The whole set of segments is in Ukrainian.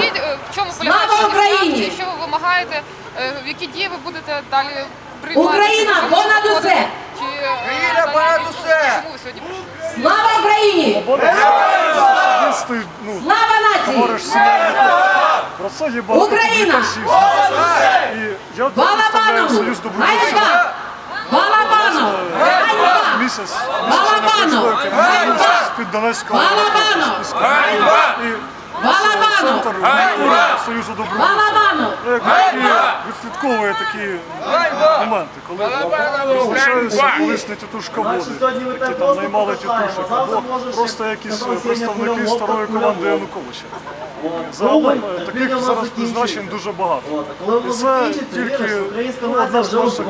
Скажіть, е, в чому полягає Слава Україні! що ви вимагаєте, е, в які дії ви будете далі приймати? Україна понад усе! Чи, е, Україна понад усе! Чому ви сьогодні прийшли? Слава Україні! Слава нації! Про це є багато Україна! І я представляю Союз добровольців. Ганьба! Місяць! Ганьба! з-під Донецького! Балабанов! Союзу добровольців. Балабанов! Відслідковує такі моменти, коли визначаються колишні тітушка води, які там наймали тітушок, або просто якісь представники старої команди Януковича. Загалом е, таких зараз призначень дуже багато. І це тільки ну, одна з перших.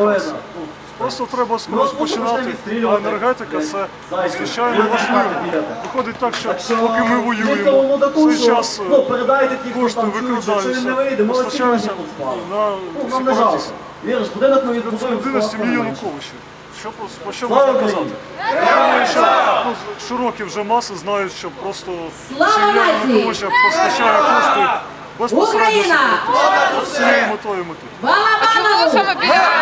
Просто треба з когось починати, а енергетика це надзвичайно важливо. Виходить так, що поки ми воюємо, в цей час ну, кошти викрадаються, постачаються на Ну, сепаратистів. Відбудуємо. Людина сім'ї. Януковича. Що про що можна казати? Я думаю, що ну, широкі вже маси знають, що просто сім'я! Януковича постачає кошти безпосередньо Україна! З цією метою тут. А чому саме біля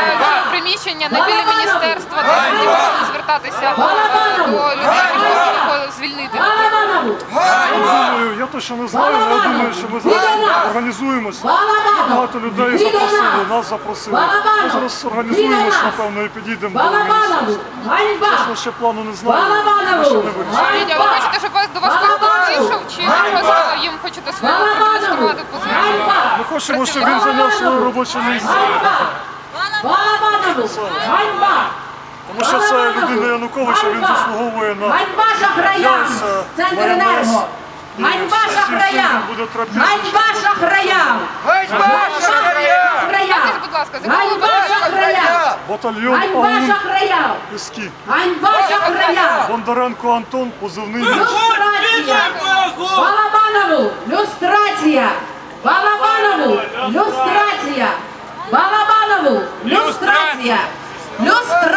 приміщення, не біля міністерства, де тоді можна звертатися до людей, які звільнити? Я думаю, я точно не знаю, але я думаю, що ми зараз організуємося. Багато людей запросили, нас! нас запросили. Ми зараз нас! напевно, і підійдемо до міністерства. Чесно, ще плану не знаю. Ми ще не вирішили. Ви хочете, щоб вас до вас хтось підійшов, чи просто їм хочете свою продемонструвати позицію? Ми хочемо, щоб він зайняв своє робоче місце. Ганьба! Балабанову! Ганьба! Тому що це людина Януковича, він заслуговує на Ганьба шахраям! Центренерго! Ганьба шахраям! Ганьба шахраям! Ганьба шахраям! Ганьба шахраям! Батальйон АУН! Піски. Ганьба шахраям! Бондаренко Антон, позивний. Люстрація! Балабанову! Люстрація! Балабанову! Люстрація! Балабанову! Люстрація! Люстрація!